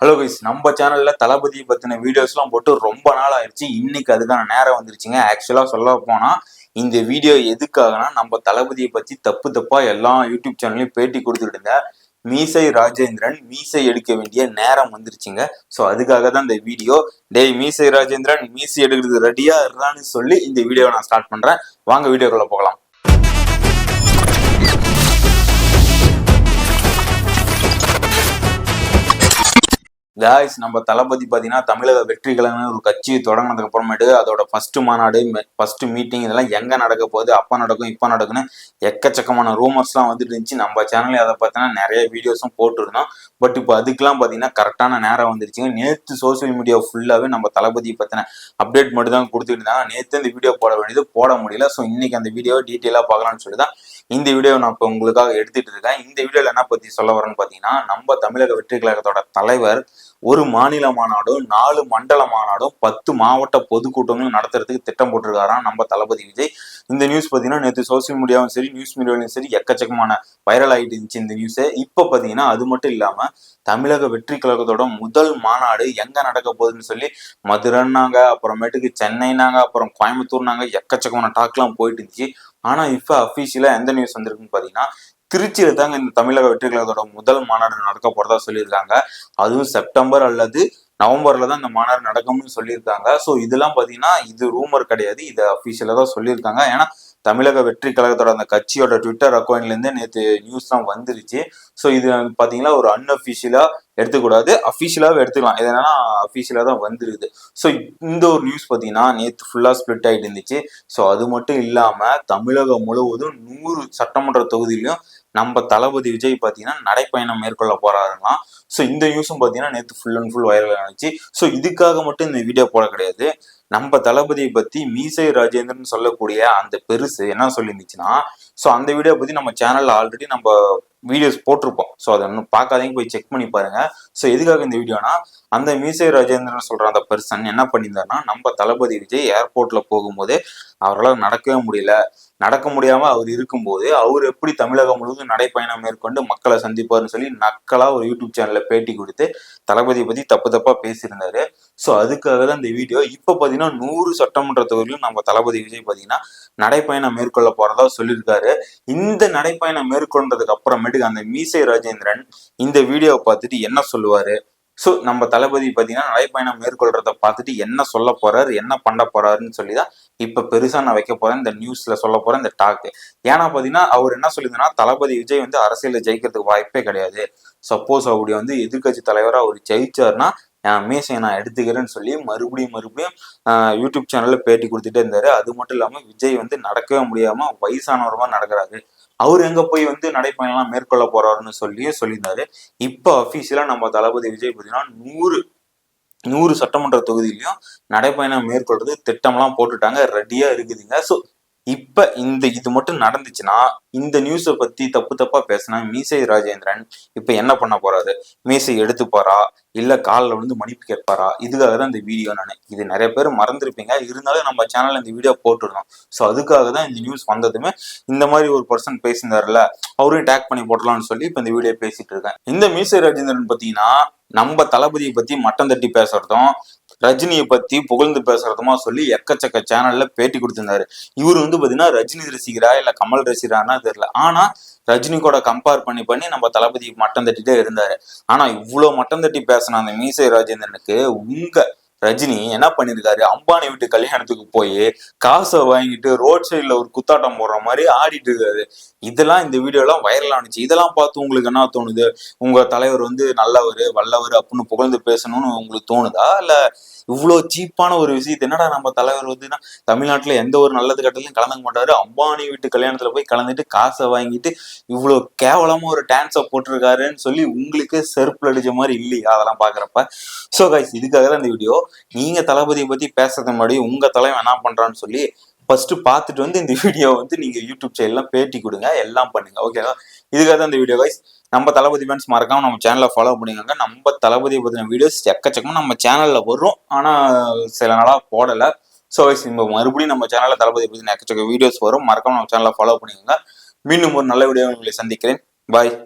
Hello guys நம்ம சேனல்ல தளபதி பத்தின வீடியோஸ்லாம் போட்டு ரொம்ப நாள் ஆயிடுச்சு. இன்னைக்கு அதுக்கான நேரம் வந்துருச்சுங்க. ஆக்சுவலா சொல்ல போனா இந்த வீடியோ எதுக்காகனா நம்ம தளபதியை பத்தி தப்பு தப்பா எல்லா யூடியூப் சேனல்லையும் பேட்டி கொடுத்துட்டு மீசை ராஜேந்திரன் மீசை எடுக்க வேண்டிய நேரம் வந்துருச்சுங்க. ஸோ அதுக்காக தான் இந்த வீடியோ டேய் மீசை ராஜேந்திரன் மீசை எடுக்கிறது ரெடியா இருறான்னு சொல்லி இந்த வீடியோவை நான் ஸ்டார்ட் பண்றேன். வாங்க வீடியோக்குள்ள போகலாம். காய்ஸ் நம்ம தளபதி பார்த்தீங்கன்னா தமிழக வெற்றிகளன்னு ஒரு கட்சி தொடங்கினதுக்கு அப்புறமேட்டு அதோட ஃபர்ஸ்ட் மாநாடு ஃபர்ஸ்ட் மீட்டிங் இதெல்லாம் எங்கே நடக்க போகுது அப்போ நடக்கும் இப்போ நடக்கும்னு எக்கச்சக்கமான ரூமர்ஸ்லாம் வந்துட்டு இருந்துச்சு. நம்ம சேனல்ல அதை பார்த்தீங்கன்னா நிறைய வீடியோஸும் போட்டிருந்தோம். பட் இப்போ அதுக்கெல்லாம் பார்த்தீங்கன்னா கரெக்டான நேரம் வந்துருச்சுங்க நேற்று சோசியல் மீடியா ஃபுல்லாகவே நம்ம தளபதி பற்றின அப்டேட் மட்டும் தான் கொடுத்துட்டு இருந்தாங்க. நேற்று இந்த வீடியோ போட வேண்டியது போட முடியல. ஸோ இன்னைக்கு அந்த வீடியோ டீட்டெயிலாக பார்க்கலாம்னு சொல்லி தான் இந்த வீடியோ நான் இப்போ உங்களுக்காக எடுத்துட்டு இருக்கேன். இந்த வீடியோவில் என்ன பற்றி சொல்ல வரேன்னு பார்த்தீங்கன்னா நம்ம தமிழக வெற்றி கழகத்தோட தலைவர் ஒரு மாநில மாநாடும் நாலு மண்டல மாநாடும் பத்து மாவட்ட பொதுக்கூட்டங்களும் நடத்துறதுக்கு திட்டம் போட்டிருக்காராம் நம்ம தளபதி விஜய். இந்த நியூஸ் பார்த்தீங்கன்னா நேற்று சோசியல் மீடியாவும் சரி நியூஸ் மீடியாவிலும் சரி எக்கச்சக்கமான வைரல் ஆகிட்டு இருந்துச்சு இந்த நியூஸு இப்போ பார்த்தீங்கன்னா அது மட்டும் இல்லாமல் தமிழக வெற்றி கழகத்தோட முதல் மாநாடு எங்க நடக்க போகுதுன்னு சொல்லி மதுரைன்னாங்க அப்புறமேட்டுக்கு சென்னைனாங்க அப்புறம் கோயம்புத்தூர்னாங்க எக்கச்சக்கமான டாக்லாம் போயிட்டு இருந்துச்சு. ஆனா இப்போ அஃபீஷியலா எந்த நியூஸ் வந்திருக்குன்னு பாத்தீங்கன்னா திருச்சியில தாங்க இந்த தமிழக வெற்றி கழகத்தோட முதல் மாநாடு நடக்க போறதா சொல்லியிருக்காங்க. அதுவும் செப்டம்பர் அல்லது நவம்பர்ல தான் இந்த மாநாடு நடக்கும்னு சொல்லியிருக்காங்க. ஸோ இதெல்லாம் பாத்தீங்கன்னா இது ரூமர் கிடையாது. இது அஃபீஷியலா தான் சொல்லியிருக்காங்க. ஏன்னா தமிழக வெற்றி கழகத்தோட அந்த கட்சியோட ட்விட்டர் அக்கௌண்ட்லேருந்து நேற்று நியூஸ்லாம் வந்துருச்சு. ஸோ இது பார்த்தீங்கன்னா ஒரு அன்அஃபிஷியலாக எடுத்துக்கூடாது. அஃபிஷியலாகவே எடுத்துக்கலாம். எதனா அஃபீஷியலாக அஃபிஷியலாக தான் வந்துருது. ஸோ இந்த ஒரு நியூஸ் பார்த்தீங்கன்னா நேற்று ஃபுல்லாக ஸ்ப்ளிட் ஆகிட்டு இருந்துச்சு. ஸோ அது மட்டும் இல்லாமல் தமிழகம் முழுவதும் நூறு சட்டமன்ற தொகுதியிலையும் நம்ம தளபதி விஜய் பார்த்தீங்கன்னா நடைப்பயணம் மேற்கொள்ள போறாருலாம் ஸோ இந்த நியூஸும் பார்த்தீங்கன்னா நேற்று ஃபுல் அண்ட் ஃபுல் வைரல் ஆனிச்சு ஸோ இதுக்காக மட்டும் இந்த வீடியோ போட கிடையாது. நம்ம தளபதியை பத்தி மீசை ராஜேந்திரன் சொல்லக்கூடிய அந்த பெருசு என்ன சொல்லியிருந்துச்சுன்னா ஸோ அந்த வீடியோ பத்தி நம்ம சேனல்ல ஆல்ரெடி நம்ம வீடியோஸ் போட்டிருப்போம். ஸோ அதை இன்னும் பார்க்காதீங்க போய் செக் பண்ணி பாருங்க. ஸோ எதுக்காக இந்த வீடியோனா அந்த மீசை ராஜேந்திரன் சொல்ற அந்த பர்சன் என்ன பண்ணியிருந்தாருன்னா நம்ம தளபதி விஜய் ஏர்போர்ட்ல போகும்போது அவரால் நடக்கவே முடியல. நடக்க முடியாம அவர் இருக்கும்போது அவர் எப்படி தமிழகம் முழுவதும் நடைப்பயணம் மேற்கொண்டு மக்களை சந்திப்பார்னு சொல்லி நக்கலா ஒரு யூடியூப் சேனல்ல பேட்டி கொடுத்து தளபதியை பத்தி தப்பு தப்பா பேசியிருந்தாரு. ஸோ அதுக்காக தான் இந்த வீடியோ. இப்போ பார்த்தீங்கன்னா நூறு சட்டமன்ற தொகுதியிலும் நம்ம தளபதி விஜய் பார்த்தீங்கன்னா நடைப்பயணம் மேற்கொள்ள போறதா சொல்லியிருக்காரு. இந்த நடைப்பயணம் மேற்கொண்டதுக்கு அப்புறமேட்டுக்கு அந்த மீசை ராஜேந்திரன் இந்த வீடியோவை பார்த்துட்டு என்ன சொல்லுவாரு? ஸோ நம்ம தளபதி பார்த்தீங்கன்னா நடைப்பயணம் மேற்கொள்றத பார்த்துட்டு என்ன சொல்ல போறாரு என்ன பண்ண போறாருன்னு சொல்லி தான் இப்போ பெருசாக நான் வைக்க போறேன். இந்த நியூஸ்ல சொல்ல போறேன் இந்த டாக்கு ஏன்னா பார்த்தீங்கன்னா அவர் என்ன சொல்லியிருந்தனா தளபதி விஜய் வந்து அரசியலில் ஜெயிக்கிறதுக்கு வாய்ப்பே கிடையாது. சப்போஸ் அவருடைய வந்து எதிர்கட்சி தலைவராக அவர் ஜெயிச்சார்னா என் மீசையை நான் எடுத்துக்கிறேன்னு சொல்லி மறுபடியும் மறுபடியும் யூடியூப் சேனலில் பேட்டி கொடுத்துட்டே இருந்தாரு. அது மட்டும் இல்லாமல் விஜய் வந்து நடக்கவே முடியாமல் வயசானவரமாக நடக்கிறாரு. அவர் எங்க போய் வந்து நடைப்பயணம்லாம் மேற்கொள்ள போறாருன்னு சொல்லியும் சொல்லியிருந்தாரு. இப்போ அஃபீஷியலா நம்ம தளபதி விஜய் பார்த்தீங்கன்னா நூறு நூறு சட்டமன்ற தொகுதியிலையும் நடைப்பயணம் மேற்கொள்றது திட்டம்லாம் போட்டுட்டாங்க ரெடியா இருக்குதுங்க. ஸோ இப்ப இந்த இது மட்டும் நடந்துச்சுன்னா இந்த நியூஸை பத்தி தப்பு தப்பா பேசினா மீசை ராஜேந்திரன் இப்ப என்ன பண்ண போறாரு? மீசை எடுத்துப்பாரா இல்ல காலில் விழுந்து மன்னிப்பு கேட்பாரா? இதுக்காக தான் இந்த வீடியோ நான். இது நிறைய பேர் மறந்துருப்பீங்க. இருந்தாலும் நம்ம சேனல்ல இந்த வீடியோ போட்டுருந்தோம் ஸோ அதுக்காக தான் இந்த நியூஸ் வந்ததுமே இந்த மாதிரி ஒரு பர்சன் பேசியிருந்தாருல அவரையும் டேக் பண்ணி போடலாம்னு சொல்லி இப்ப இந்த வீடியோ பேசிட்டு இருக்கேன். இந்த மீசை ராஜேந்திரன் பாத்தீங்கன்னா நம்ம தளபதியை பத்தி மட்டம் தட்டி பேசுறதும் ரஜினியை பத்தி புகழ்ந்து பேசுறதுமா சொல்லி எக்கச்சக்க சேனல்ல பேட்டி கொடுத்திருந்தாரு. இவர் வந்து பாத்தீங்கன்னா ரஜினி ரசிகரா இல்ல கமல் ரசிகரானா தெரியல. ஆனா ரஜினி கூட கம்பேர் பண்ணி பண்ணி நம்ம தளபதி மட்டம் தட்டிட்டே இருந்தாரு. ஆனா இவ்வளவு மட்டம் தட்டி பேசின அந்த மீசை ராஜேந்திரனுக்கு உங்க ரஜினி என்ன பண்ணிருக்காரு? அம்பானி வீட்டு கல்யாணத்துக்கு போய் காசை வாங்கிட்டு ரோட் சைட்ல ஒரு குத்தாட்டம் போடுற மாதிரி ஆடிட்டு இருக்காரு. இதெல்லாம் இந்த வீடியோ எல்லாம் வைரல் ஆனிச்சு. இதெல்லாம் பார்த்து உங்களுக்கு என்ன தோணுது? உங்க தலைவர் வந்து நல்லவர் வல்லவர் அப்படின்னு புகழ்ந்து பேசணும்னு உங்களுக்கு தோணுதா? இல்ல இவ்வளோ சீப்பான ஒரு விஷயத்த என்னடா நம்ம தலைவர் வந்துன்னா தமிழ்நாட்டுல எந்த ஒரு நல்லது கட்டத்திலும் கலந்துக்க மாட்டாரு? அம்பானி வீட்டு கல்யாணத்துல போய் கலந்துட்டு காசை வாங்கிட்டு இவ்வளோ கேவலமா ஒரு டான்ஸை போட்டிருக்காருன்னு சொல்லி உங்களுக்கு செருப்பில் அடிச்ச மாதிரி இல்லையா அதெல்லாம் பாக்குறப்ப சோ கைஸ் இதுக்காக தான் இந்த வீடியோ. நீங்க தளபதியை பத்தி பேசுறது முன்னாடி உங்க தலைவன் என்ன பண்றான்னு சொல்லி ஃபர்ஸ்ட் பார்த்துட்டு வந்து இந்த வீடியோ வந்து நீங்க யூடியூப் சேனல்லாம் பேட்டி கொடுங்க எல்லாம் பண்ணுங்க. ஓகேவா இதுக்காக தான் இந்த வீடியோ வைஸ் நம்ம தளபதி ஃபேன்ஸ் மறக்காம நம்ம சேனலை ஃபாலோ பண்ணிக்கோங்க. நம்ம தளபதியை பத்தின வீடியோஸ் எக்கச்சக்கமாக நம்ம சேனல்ல வரும். ஆனால் சில நாளாக போடலை. ஸோ கைஸ் நம்ம மறுபடியும் நம்ம சேனலில் தளபதி பத்தின எக்கச்சக்க வீடியோஸ் வரும். மறக்காம நம்ம சேனலை ஃபாலோ பண்ணிக்கோங்க. மீண்டும் ஒரு நல்ல வீடியோ உங்களை சந்திக்கிறேன். பாய்